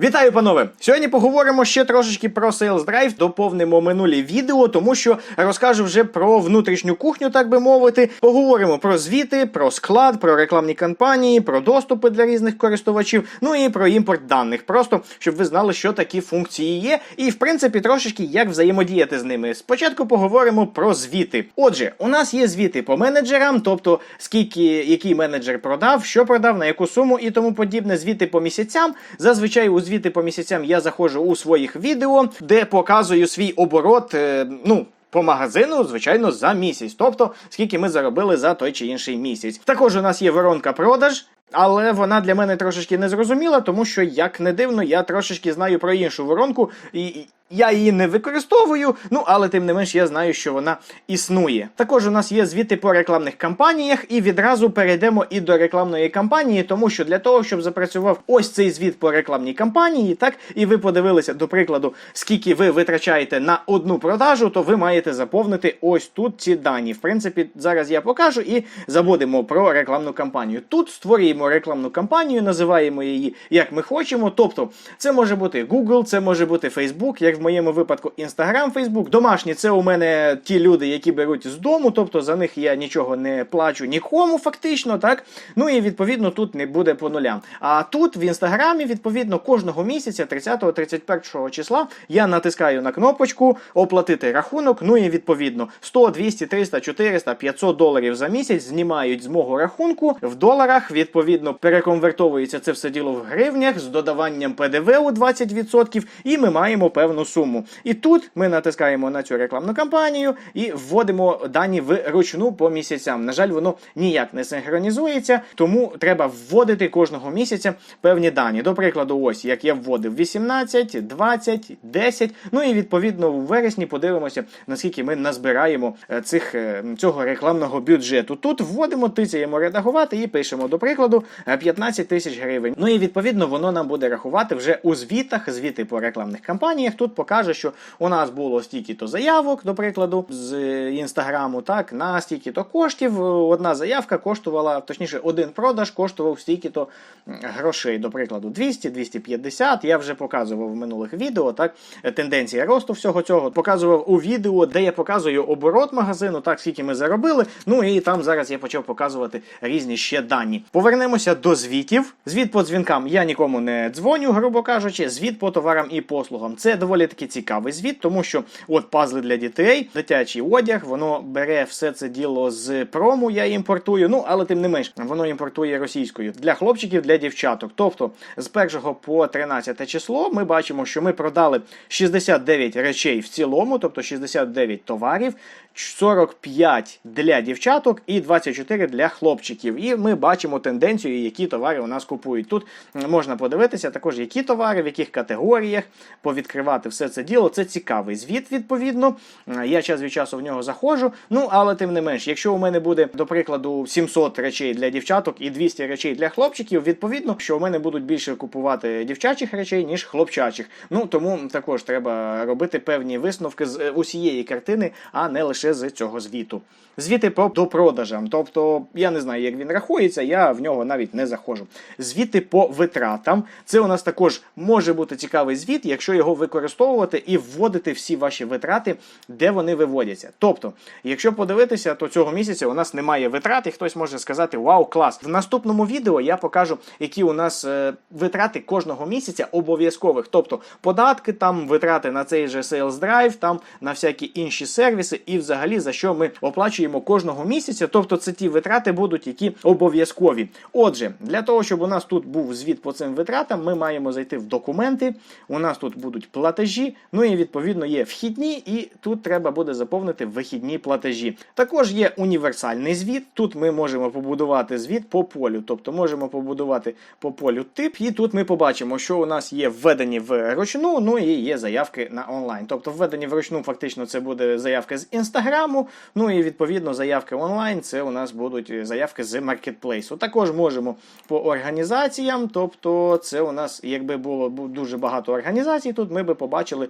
Вітаю, панове! Сьогодні поговоримо ще трошечки про Sales Drive, доповнимо минулі відео, тому що розкажу вже про внутрішню кухню, так би мовити. Поговоримо про звіти, про склад, про рекламні кампанії, про доступи для різних користувачів, ну і про імпорт даних. Просто щоб ви знали, що такі функції є, і в принципі трошечки як взаємодіяти з ними. Спочатку поговоримо про звіти. Отже, у нас є звіти по менеджерам, тобто скільки який менеджер продав, що продав, на яку суму і тому подібне. Звіти по місяцям. Зазвичай у звіти по місяцям я заходжу у своїх відео, де показую свій оборот. е, ну. По магазину, звичайно, за місяць, тобто скільки ми заробили за той чи інший місяць. Також у нас є воронка продаж, але вона для мене трошечки незрозуміла, тому що, як не дивно, я трошечки знаю про іншу воронку, і і я її не використовую. Ну але тим не менш я знаю, що вона існує. Також у нас є звіти по рекламних кампаніях, і відразу перейдемо і до рекламної кампанії, тому що для того, щоб запрацював ось цей звіт по рекламній кампанії, так і ви подивилися, до прикладу, скільки ви витрачаєте на одну продажу, то ви маєте заповнити ось тут ці дані. В принципі, зараз я покажу і забудемо про рекламну кампанію. Тут створюємо рекламну кампанію, називаємо її як ми хочемо. Тобто, це може бути Google, це може бути Facebook, як в моєму випадку Instagram, Facebook. Домашні це у мене ті люди, які беруть з дому, тобто за них я нічого не плачу нікому, фактично, так. Ну і відповідно тут не буде по нулям. А тут в інстаграмі, відповідно, кожного місяця, 30-31 числа, я натискаю на кнопочку оплатити рахунок. Ну і відповідно 100, 200, 300, 400, 500 доларів за місяць знімають з мого рахунку в доларах. Відповідно, переконвертовується це все діло в гривнях з додаванням ПДВ у 20%, і ми маємо певну суму. І тут ми натискаємо на цю рекламну кампанію і вводимо дані вручну по місяцям. На жаль, воно ніяк не синхронізується, тому треба вводити кожного місяця певні дані. До прикладу, ось як я вводив 18, 20, 10. Ну і відповідно у вересні подивимося, наскільки ми назбираємо е, цих е, цього рекламного бюджету. Тут вводимо, тицяємо редагувати і пишемо, до прикладу, е, 15 тисяч гривень. Ну і відповідно воно нам буде рахувати вже у звітах, звіти по рекламних кампаніях. Тут покаже, що у нас було стільки-то заявок, до прикладу, з інстаграму, так, на стільки-то коштів. Одна заявка коштувала, точніше, один продаж коштував стільки-то грошей, до прикладу, 200, 250. Я вже показував в минулих відео, так, тенденція росту всього цього. Показував у відео, де я показую оборот магазину, так, скільки ми заробили. Ну і там зараз я почав показувати різні ще дані. Повернемося до звітів. Звіт по дзвінкам я нікому не дзвоню, грубо кажучи. Звіт по товарам і послугам. Це доволі таки цікавий звіт, тому що от пазли для дітей, дитячий одяг, воно бере все це діло з прому, я імпортую. Ну, але тим не менш, воно імпортує російською для хлопчиків, для дівчаток. Тобто з 1 по 13 число ми бачимо, що ми продали 69 речей в цілому, тобто 69 товарів, 45 для дівчаток і 24 для хлопчиків. І ми бачимо тенденцію, які товари у нас купують. Тут можна подивитися також, які товари, в яких категоріях, повідкривати все це діло. Це цікавий звіт, відповідно. Я час від часу в нього заходжу. Ну, але тим не менш, якщо у мене буде, до прикладу, 700 речей для дівчаток і 200 речей для хлопчиків, відповідно, що у мене будуть більше купувати дівчачих речей, ніж хлопчачих. Ну тому також треба робити певні висновки з усієї картини, а не лише з цього звіту. Звіти по допродажам, тобто я не знаю, як він рахується, я в нього навіть не заходжу. Звіти по витратам. Це у нас також може бути цікавий звіт, якщо його використовувати і вводити всі ваші витрати, де вони виводяться. Тобто, якщо подивитися, то цього місяця у нас немає витрат, і хтось може сказати: Вау, клас! В наступному відео я покажу, які у нас е, витрати кожного місяця обов'язкових. Тобто податки, там витрати на цей же Sales Drive, там на всякі інші сервіси, і взагалі за що ми оплачуємо кожного місяця. Тобто, це ті витрати будуть, які обов'язкові. Отже, для того, щоб у нас тут був звіт по цим витратам, ми маємо зайти в документи. У нас тут будуть платежі. Ну і відповідно є вхідні, і тут треба буде заповнити вихідні платежі. Також є універсальний звіт. Тут ми можемо побудувати звіт по полю, тобто можемо побудувати по полю тип, і тут ми побачимо, що у нас є введені в ручну, ну і є заявки на онлайн. Тобто введені вручну, фактично, це буде заявка з інстаграму. Ну і відповідно заявки онлайн, це у нас будуть заявки з маркетплейсу. Також можемо по організаціям, тобто це у нас, якби було дуже багато організацій, тут ми би побачили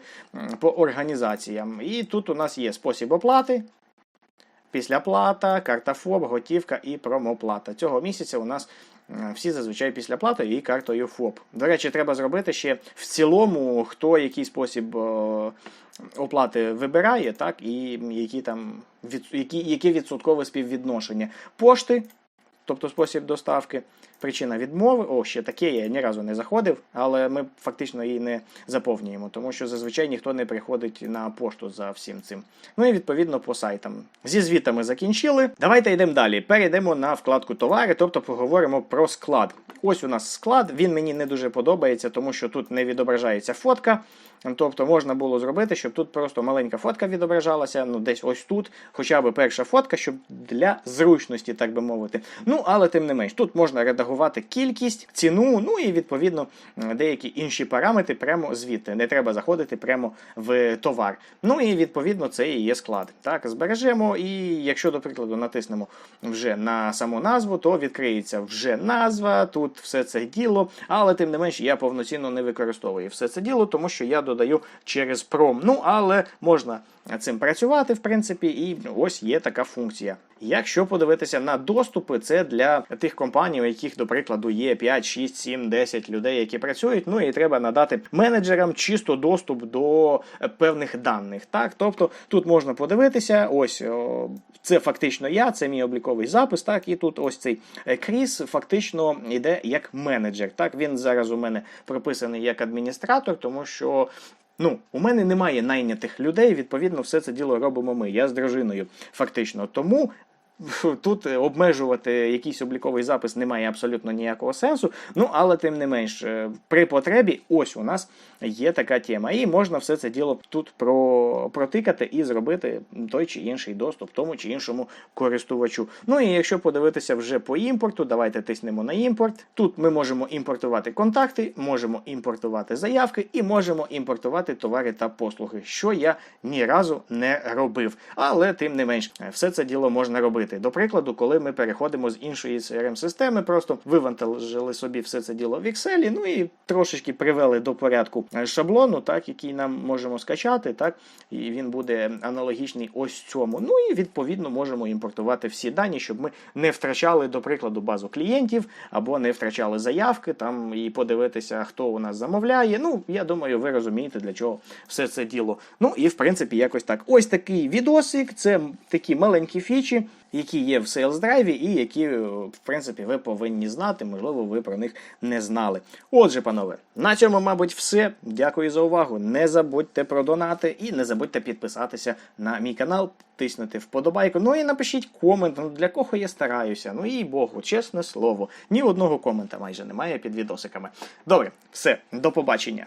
по організаціям. І тут у нас є спосіб оплати. Післяплата, карта ФОБ, готівка і промоплата. Цього місяця у нас Е, Всі зазвичай після плати і картою ФОП. До речі, треба зробити ще в цілому, хто який спосіб е, оплати вибирає, так, і які там які, яке відсоткове співвідношення пошти, тобто спосіб доставки. Причина відмови, о, ще таке, я ні разу не заходив, але ми фактично її не заповнюємо, тому що зазвичай ніхто не приходить на пошту за всім цим. Ну і відповідно по сайтам. Зі звітами закінчили. Давайте йдемо далі. Перейдемо на вкладку товари, тобто поговоримо про склад. Ось у нас склад. Він мені не дуже подобається, тому що тут не відображається фотка. Тобто можна було зробити, щоб тут просто маленька фотка відображалася, ну десь ось тут, хоча б перша фотка, щоб для зручності, так би мовити. Ну, але тим не менш, тут можна редагувати кількість, ціну, ну і відповідно деякі інші параметри прямо звідти. Не треба заходити прямо в товар. Ну і відповідно це і є склад. Так, збережемо, і якщо, до прикладу, натиснемо вже на саму назву, то відкриється вже назва, тут все це діло, але тим не менш я повноцінно не використовую все це діло, тому що я додаю через пром. Ну, але можна цим працювати, в принципі, і ось є така функція. Якщо подивитися на доступи, це для тих компаній, у яких, до прикладу, є 5, 6, 7, 10 людей, які працюють. Ну і треба надати менеджерам чисто доступ до е, певних даних. Так, тобто тут можна подивитися, ось це фактично я, це мій обліковий запис. Так, і тут ось цей е, Кріс фактично йде як менеджер. Так, він зараз у мене прописаний як адміністратор, тому що. Ну, у мене немає найнятих людей, відповідно, все це діло робимо ми. Я з дружиною, фактично. Тому тут обмежувати якийсь обліковий запис немає абсолютно ніякого сенсу. Ну, але тим не менш, е, при потребі, ось у нас є така тема. І можна все це діло тут про, протикати і зробити той чи інший доступ тому чи іншому користувачу. Ну і якщо подивитися вже по імпорту, давайте тиснемо на імпорт. Тут ми можемо імпортувати контакти, можемо імпортувати заявки і можемо імпортувати товари та послуги, що я ні разу не робив. Але тим не менш, все це діло можна робити. До прикладу, коли ми переходимо з іншої crm системи просто вивантажили собі все це діло в Excel, ну і трошечки привели до порядку шаблону, так який нам можемо скачати, так і він буде аналогічний ось цьому. Ну і відповідно можемо імпортувати всі дані, щоб ми не втрачали, до прикладу, базу клієнтів або не втрачали заявки там і подивитися, хто у нас замовляє. Ну, я думаю, ви розумієте, для чого все це діло. Ну і в принципі, якось так. Ось такий відосик, це такі маленькі фічі. Які є в Sales Drive і які, в принципі, ви повинні знати, можливо, ви про них не знали. Отже, панове, на цьому, мабуть, все. Дякую за увагу. Не забудьте про донати і не забудьте підписатися на мій канал, тиснути вподобайку. Ну і напишіть комент, ну для кого я стараюся. Ну і Богу, чесне слово. Ні одного комента майже немає під відосиками. Добре, все, до побачення.